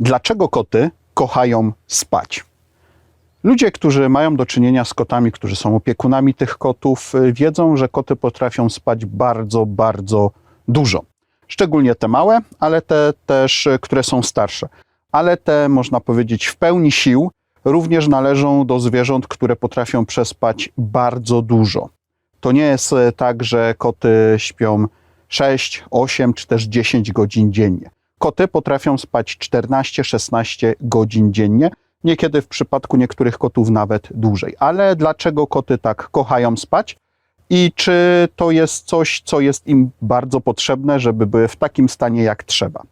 Dlaczego koty kochają spać? Ludzie, którzy mają do czynienia z kotami, którzy są opiekunami tych kotów, y, wiedzą, że koty potrafią spać bardzo, bardzo dużo. Szczególnie te małe, ale te też, y, które są starsze. Ale te, można powiedzieć, w pełni sił również należą do zwierząt, które potrafią przespać bardzo dużo. To nie jest y, tak, że koty śpią 6, 8 czy też 10 godzin dziennie. Koty potrafią spać 14-16 godzin dziennie, niekiedy w przypadku niektórych kotów nawet dłużej. Ale dlaczego koty tak kochają spać? I czy to jest coś, co jest im bardzo potrzebne, żeby były w takim stanie jak trzeba?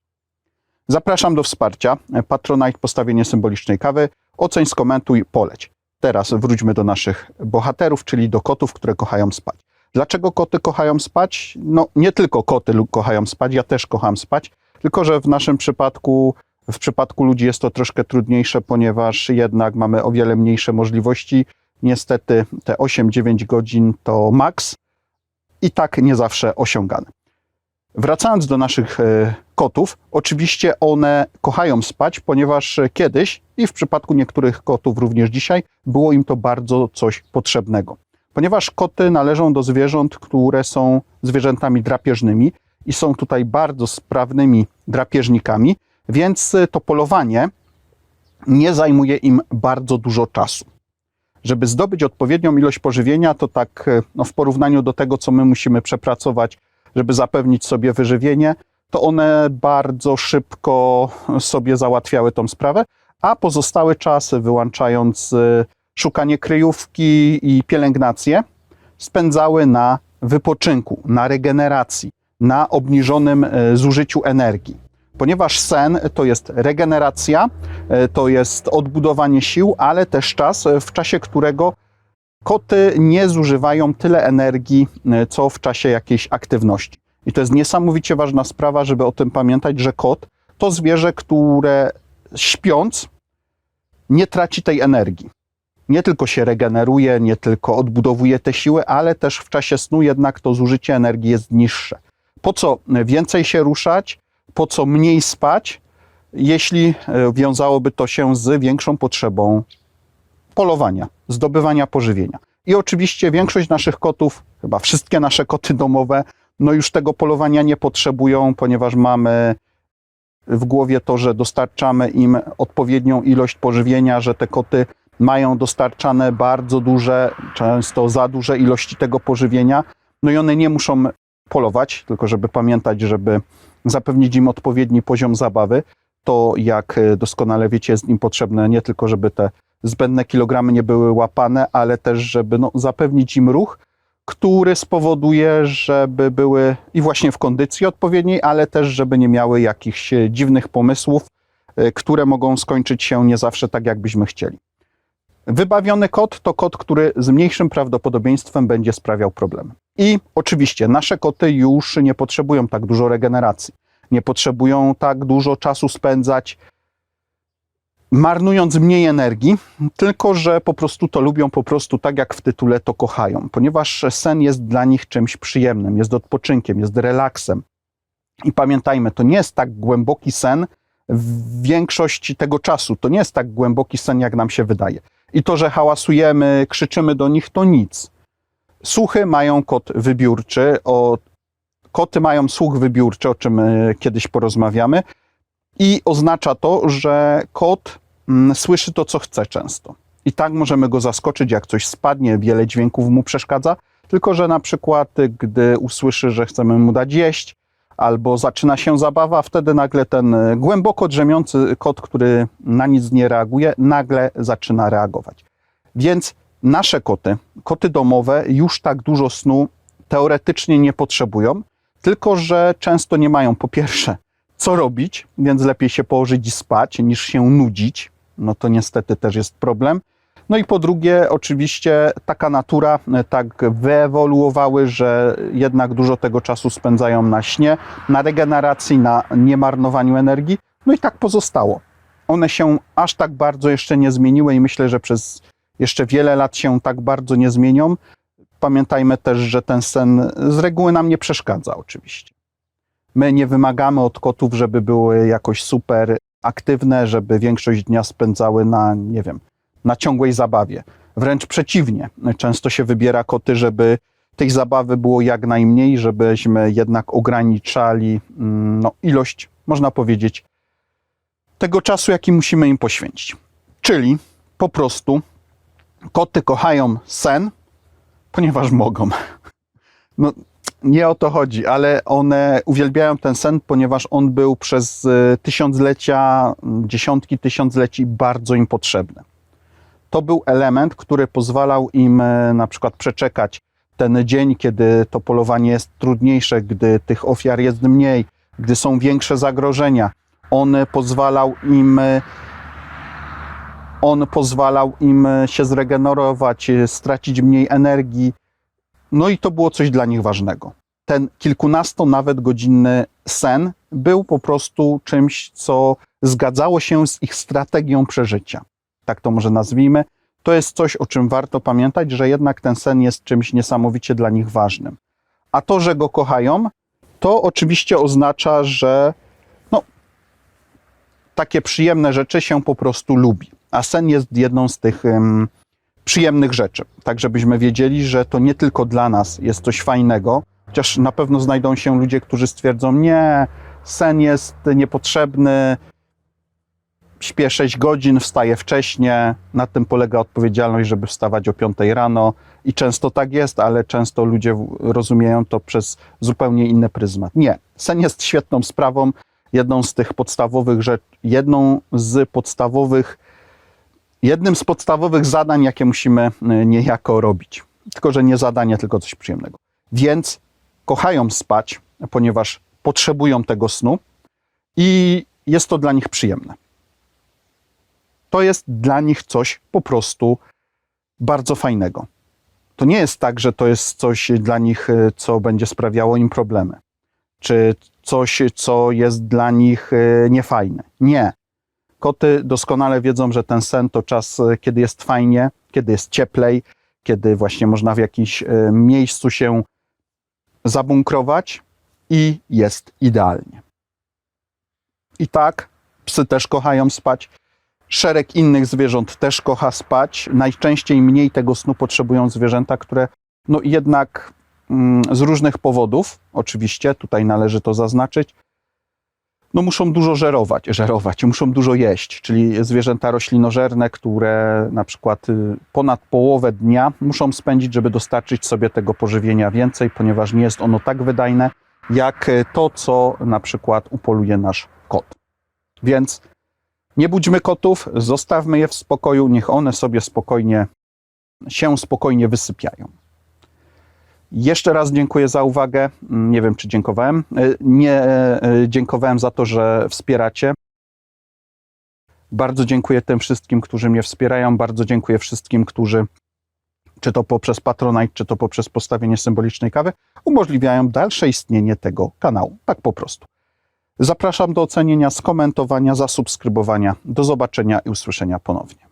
Zapraszam do wsparcia. Patronite, postawienie symbolicznej kawy. Oceń, skomentuj, poleć. Teraz wróćmy do naszych bohaterów, czyli do kotów, które kochają spać. Dlaczego koty kochają spać? No, nie tylko koty kochają spać, ja też kocham spać, tylko że w naszym przypadku, w przypadku ludzi jest to troszkę trudniejsze, ponieważ jednak mamy o wiele mniejsze możliwości. Niestety te 8-9 godzin to maks i tak nie zawsze osiągane. Wracając do naszych e, kotów, oczywiście one kochają spać, ponieważ kiedyś i w przypadku niektórych kotów również dzisiaj było im to bardzo coś potrzebnego. Ponieważ koty należą do zwierząt, które są zwierzętami drapieżnymi i są tutaj bardzo sprawnymi drapieżnikami, więc to polowanie nie zajmuje im bardzo dużo czasu. Żeby zdobyć odpowiednią ilość pożywienia, to tak e, no, w porównaniu do tego, co my musimy przepracować, żeby zapewnić sobie wyżywienie, to one bardzo szybko sobie załatwiały tą sprawę, a pozostały czas, wyłączając e, szukanie kryjówki i pielęgnację, spędzały na wypoczynku, na regeneracji, na obniżonym e, zużyciu energii. Ponieważ sen to jest regeneracja, e, to jest odbudowanie sił, ale też czas, e, w czasie którego koty nie zużywają tyle energii, co w czasie jakiejś aktywności. I to jest niesamowicie ważna sprawa, żeby o tym pamiętać, że kot to zwierzę, które śpiąc nie traci tej energii. Nie tylko się regeneruje, nie tylko odbudowuje te siły, ale też w czasie snu jednak to zużycie energii jest niższe. Po co więcej się ruszać, po co mniej spać, jeśli e, wiązałoby to się z większą potrzebą polowania, zdobywania pożywienia. I oczywiście większość naszych kotów, chyba wszystkie nasze koty domowe, no już tego polowania nie potrzebują, ponieważ mamy w głowie to, że dostarczamy im odpowiednią ilość pożywienia, że te koty mają dostarczane bardzo duże, często za duże ilości tego pożywienia, no i one nie muszą polować, tylko żeby pamiętać, żeby zapewnić im odpowiedni poziom zabawy, to jak e, doskonale wiecie, jest im potrzebne nie tylko, żeby te zbędne kilogramy nie były łapane, ale też, żeby no, zapewnić im ruch, który spowoduje, żeby były i właśnie w kondycji odpowiedniej, ale też, żeby nie miały jakichś e, dziwnych pomysłów, e, które mogą skończyć się nie zawsze tak, jakbyśmy chcieli. Wybawiony kot to kot, który z mniejszym prawdopodobieństwem będzie sprawiał problem. I oczywiście nasze koty już nie potrzebują tak dużo regeneracji, nie potrzebują tak dużo czasu spędzać marnując mniej energii, tylko że po prostu to lubią, po prostu tak jak w tytule to kochają, ponieważ sen jest dla nich czymś przyjemnym, jest odpoczynkiem, jest relaksem. I pamiętajmy, to nie jest tak głęboki sen większości tego czasu, to nie jest tak głęboki sen, jak nam się wydaje. I to, że hałasujemy, krzyczymy do nich, to nic. Słuchy mają kot wybiórczy, o, koty mają słuch wybiórczy, o czym e, kiedyś porozmawiamy. I oznacza to, że kot mm, słyszy to, co chce często. I tak możemy go zaskoczyć, jak coś spadnie, wiele dźwięków mu przeszkadza. Tylko, że na przykład, y, gdy usłyszy, że chcemy mu dać jeść, albo zaczyna się zabawa, wtedy nagle ten y, głęboko drzemiący kot, który na nic nie reaguje, nagle zaczyna reagować. Więc nasze koty, koty domowe, już tak dużo snu teoretycznie nie potrzebują, tylko że często nie mają po pierwsze co robić, więc lepiej się położyć i spać niż się nudzić. No to niestety też jest problem. No i po drugie, oczywiście taka natura e, tak wyewoluowały, że jednak dużo tego czasu spędzają na śnie, na regeneracji, na niemarnowaniu energii. No i tak pozostało. One się aż tak bardzo jeszcze nie zmieniły i myślę, że przez jeszcze wiele lat się tak bardzo nie zmienią. Pamiętajmy też, że ten sen z reguły nam nie przeszkadza, oczywiście. My nie wymagamy od kotów, żeby były jakoś super aktywne, żeby większość dnia spędzały na, nie wiem, na ciągłej zabawie. Wręcz przeciwnie, często się wybiera koty, żeby tej zabawy było jak najmniej, żebyśmy jednak ograniczali mm, no, ilość, można powiedzieć, tego czasu, jaki musimy im poświęcić. Czyli po prostu koty kochają sen, ponieważ mogą. No, nie o to chodzi, ale one uwielbiają ten sen, ponieważ on był przez y, tysiąclecia, mm, dziesiątki tysiącleci bardzo im potrzebny. To był element, który pozwalał im y, na przykład przeczekać ten dzień, kiedy to polowanie jest trudniejsze, gdy tych ofiar jest mniej, gdy są większe zagrożenia. On pozwalał im y, on pozwalał im się zregenerować, y, stracić mniej energii. No i to było coś dla nich ważnego. Ten kilkunasto nawet godzinny sen był po prostu czymś, co zgadzało się z ich strategią przeżycia. Tak to może nazwijmy. To jest coś, o czym warto pamiętać, że jednak ten sen jest czymś niesamowicie dla nich ważnym. A to, że go kochają, to oczywiście oznacza, że no, takie przyjemne rzeczy się po prostu lubi. A sen jest jedną z tych em, przyjemnych rzeczy. Tak, żebyśmy wiedzieli, że to nie tylko dla nas jest coś fajnego, chociaż na pewno znajdą się ludzie, którzy stwierdzą, nie, sen jest niepotrzebny, śpię 6 godzin, wstaję wcześnie, na tym polega odpowiedzialność, żeby wstawać o 5 rano i często tak jest, ale często ludzie rozumieją to przez zupełnie inny pryzmat. Nie, sen jest świetną sprawą, jedną z tych podstawowych rzeczy, jedną z podstawowych, jednym z podstawowych zadań, jakie musimy y, niejako robić. Tylko, że nie zadanie, tylko coś przyjemnego. Więc kochają spać, ponieważ potrzebują tego snu i jest to dla nich przyjemne to jest dla nich coś po prostu bardzo fajnego. To nie jest tak, że to jest coś dla nich, y, co będzie sprawiało im problemy, czy coś, co jest dla nich y, niefajne. Nie. Koty doskonale wiedzą, że ten sen to czas, y, kiedy jest fajnie, kiedy jest cieplej, kiedy właśnie można w jakimś y, miejscu się zabunkrować i jest idealnie. I tak, psy też kochają spać. Szereg innych zwierząt też kocha spać. Najczęściej mniej tego snu potrzebują zwierzęta, które no jednak mm, z różnych powodów, oczywiście, tutaj należy to zaznaczyć, no muszą dużo żerować, żerować, muszą dużo jeść, czyli zwierzęta roślinożerne, które na przykład y, ponad połowę dnia muszą spędzić, żeby dostarczyć sobie tego pożywienia więcej, ponieważ nie jest ono tak wydajne, jak y, to, co na przykład upoluje nasz kot. Więc nie budźmy kotów, zostawmy je w spokoju, niech one sobie spokojnie się spokojnie wysypiają. Jeszcze raz dziękuję za uwagę. Nie wiem, czy dziękowałem. E, Nie e, dziękowałem za to, że wspieracie. Bardzo dziękuję tym wszystkim, którzy mnie wspierają. Bardzo dziękuję wszystkim, którzy, czy to poprzez Patronite, czy to poprzez postawienie symbolicznej kawy, umożliwiają dalsze istnienie tego kanału. Tak po prostu. Zapraszam do ocenienia, skomentowania, zasubskrybowania. Do zobaczenia i usłyszenia ponownie.